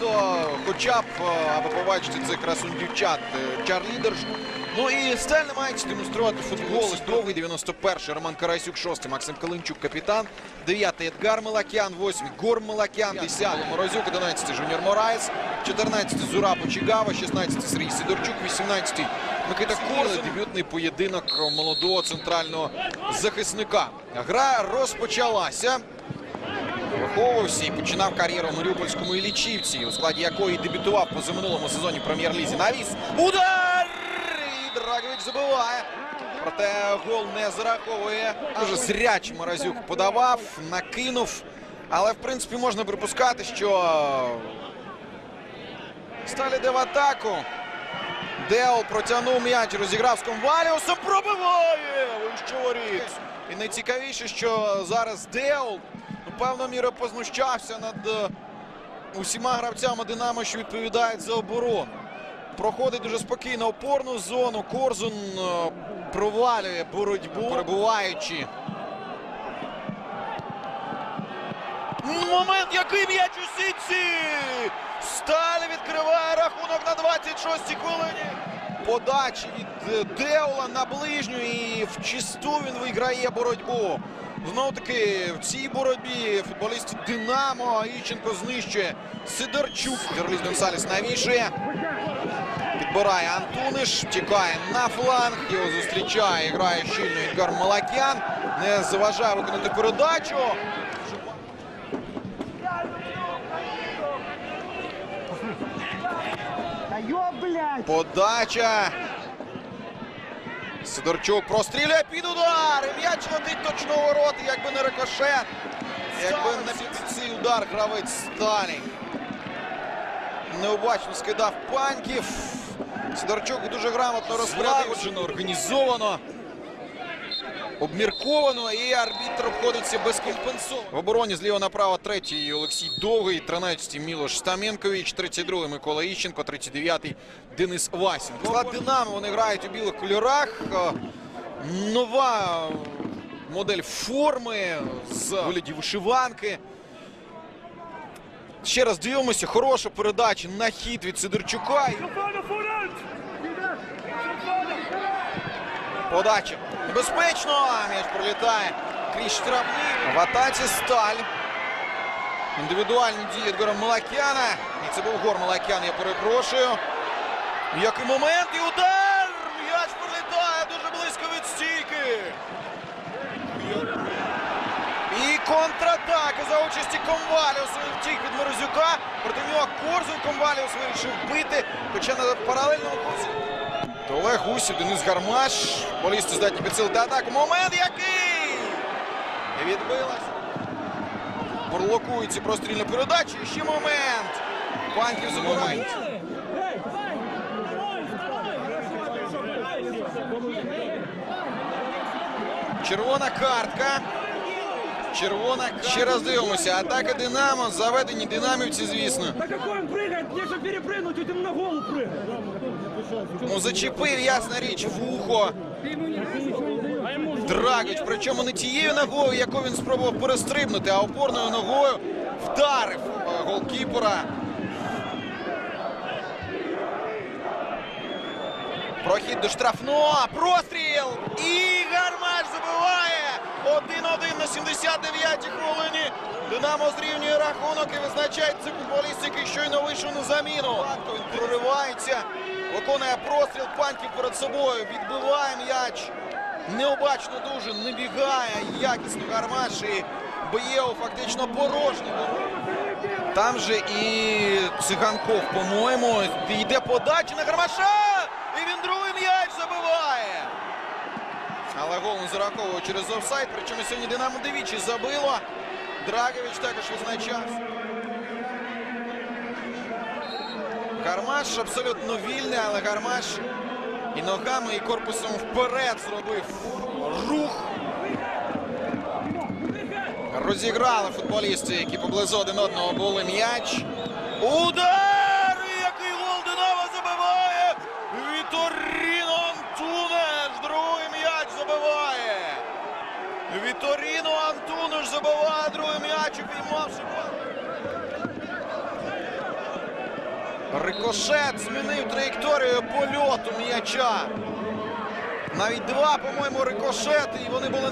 варто хоча б, е, аби побачити цих красунь дівчат, е, чарлідерш. Ну і сталь намагається демонструвати футбол. Довгий 91-й, Роман Карасюк, 6-й, Максим Калинчук, капітан. 9-й Едгар Мелакян, 8-й Гор Мелакян, 10-й Морозюк, 11-й Жуніор Мораєс, 14-й Зураб Очігава, 16-й Сергій Сидорчук, 18-й Микита Корли. Дебютний поєдинок молодого центрального захисника. Гра розпочалася. Виховувався і починав кар'єру в Маріупольському Іллічівці, у складі якої дебютував в позаминулому сезоні прем'єр-лізі. Навіс. Удар! І Драгович забиває. Проте гол не зараховує. Дуже зряч Морозюк подавав, накинув. Але, в принципі, можна припускати, що Сталь іде в атаку. Део протягнув м'яч, розіграв з Комваліусом, пробиває! Вище воріт. І найцікавіше, що зараз Део ну, певною мірою познущався над е, усіма гравцями Динамо, що відповідають за оборону. Проходить дуже спокійно опорну зону. Корзун е, провалює боротьбу, перебуваючи. Момент, який м'яч у сітці! Сталь відкриває рахунок на 26-й хвилині. Подачі від е, Деула на ближню і в чисту він виграє боротьбу. Знову таки в цій боротьбі футболістів Динамо Іщенко знищує Сидорчук. Жерліс Гонсалес навішує. Підбирає Антуниш, тікає на фланг, його зустрічає, грає щільно Ідгар Малакян. Не заважає виконати передачу. Подача. Сидорчук прострілює під удар. І М'яч летить точно у ворота, якби не рикошет. Якби не під цей удар гравець Сталі. Необачно скидав паньків. Сидорчук дуже грамотно розпоряджено, організовано. Обмірковано і арбітр обходиться безкомпенсовано. В обороні зліва направо третій Олексій Довгий, 13-й Мілош Стаменкович, 32-й Микола Іщенко, 39-й Денис Васін. Склад Динамо вони грають у білих кольорах. Е, Нова модель форми з вигляді вишиванки. Ще раз дивимося. Хороша передача на хід від Сидорчука. Подача. Небезпечно. М'яч пролітає. Крізь штрафний. В атаці сталь. Індивідуальні дії Едгора Малакяна. І це був гор Малакян, я перепрошую. Який момент і удар! М'яч пролітає дуже близько від стійки. І контратака за участі Комваліуса. Він втік від Морозюка. Проти нього Корзун Комваліус вирішив бити. Хоча на паралельному курсі. То Олег Гусів, Денис Гармаш. Болісти здатні підсилити атаку. Момент який! І відбилась. Блокується прострільну передачу. І ще момент. Панків забиває. Червона картка. Червона. Ще раз дивимося. Атака Динамо. Заведені динамівці, звісно. Да какой он прыгает? Мне же перепрыгнуть, вот ему на голову прыгать. Ну зачепив, ясна річ, вухо. А ему же... Драгич, причому не тією ногою, яку він спробував перестрибнути, а опорною ногою вдарив е, голкіпера. Прохід до штрафного. Простріл! 79-й хвилині. Динамо зрівнює рахунок і визначає цей футболіст, який щойно вийшов на заміну. Він проривається, виконує простріл панків перед собою, відбиває м'яч. Необачно дуже, не бігає якісно гармаш і б'є у фактично порожні ворота. Там же і Циганков, по-моєму, йде подача на гармаша! І він другий м'яч забиває. Але гол не через офсайд. Причому сьогодні Динамо двічі забило. Драгович також визначався. Гармаш абсолютно вільний, але Гармаш і ногами, і корпусом вперед зробив рух. Розіграли футболісти, які поблизу один одного були м'яч. Удар! І Який гол Динамо забиває! Віторіно Антунеш! Другий м'яч забиває! Віторіно Антунуш забиває другий м'яч, упіймавши. Рикошет змінив траєкторію польоту м'яча. Навіть два, по-моєму, рикошети, і вони були